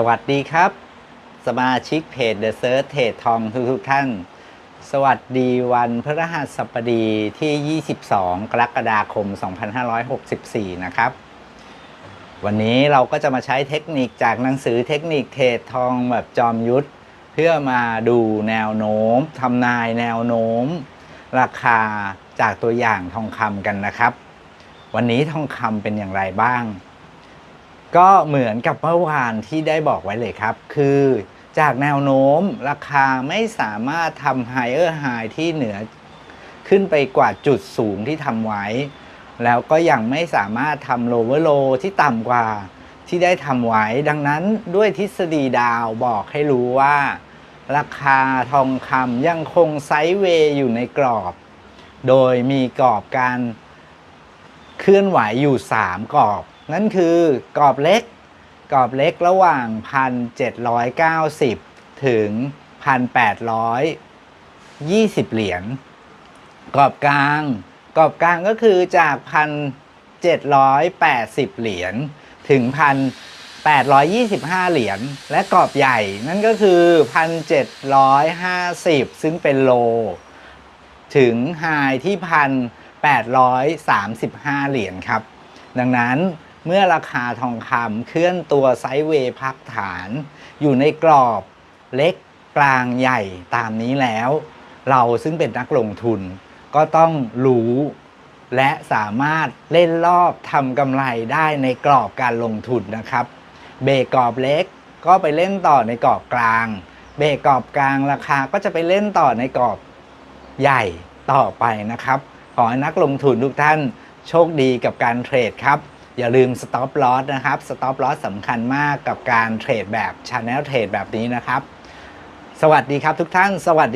สวัสดีครับ สมาชิกเพจ The Search เทรดทองทุกทุกท่าน สวัสดีวันพฤหัสบดีที่ 22 กรกฎาคม 2564 นะครับ วันนี้เราก็จะมาใช้เทคนิคจากหนังสือเทคนิคเทรดทองแบบจอมยุทธ เพื่อมาดูแนวโน้มทำนายแนวโน้ม ราคาจากตัวอย่างทองคำกันนะครับ วันนี้ทองคำเป็นอย่างไรบ้าง ก็เหมือนกับเมื่อวานที่ได้บอกไว้เลยครับ คือจากแนวโน้มราคาไม่สามารถทำ higher high ที่เหนือ ขึ้นไปกว่าจุดสูงที่ทำไว้ แล้วก็ยังไม่สามารถทำ lower low ที่ต่ำกว่าที่ได้ทำไว้ ดังนั้นด้วยทฤษฎีดาวบอกให้รู้ว่า ราคาทองคำยังคงไซด์เวย์อยู่ในกรอบ โดยมีกรอบการเคลื่อนไหวอยู่ 3 กรอบ นั่นคือกรอบเล็ก กรอบเล็กระหว่าง 1,790 ถึง 1,820 เหรียญกรอบกลาง กรอบกลางก็คือจาก 1,780 เหรียญถึง 1,825 เหรียญและกรอบใหญ่นั่นก็คือ 1,750 ซึ่งเป็นโล ถึงไฮที่ 1,835 เหรียญครับดังนั้น เมื่อราคาทองคำเคลื่อนตัวไซด์เวย์พักฐาน อยู่ในกรอบเล็กกลางใหญ่ตามนี้แล้ว เราซึ่งเป็นนักลงทุน ก็ต้องรู้และสามารถเล่นรอบทำกำไรได้ในกรอบการลงทุนนะครับ เบรกกรอบเล็กก็ไปเล่นต่อในกรอบกลาง เบรกกรอบกลางราคาก็จะไปเล่นต่อในกรอบใหญ่ต่อไปนะครับ ขอให้นักลงทุนทุกท่านโชคดีกับการเทรดครับ อย่าลืม stop loss นะครับ stop loss สำคัญมากกับการเทรดแบบ channel trade แบบนี้นะครับ สวัสดีครับทุกท่าน สวัสดี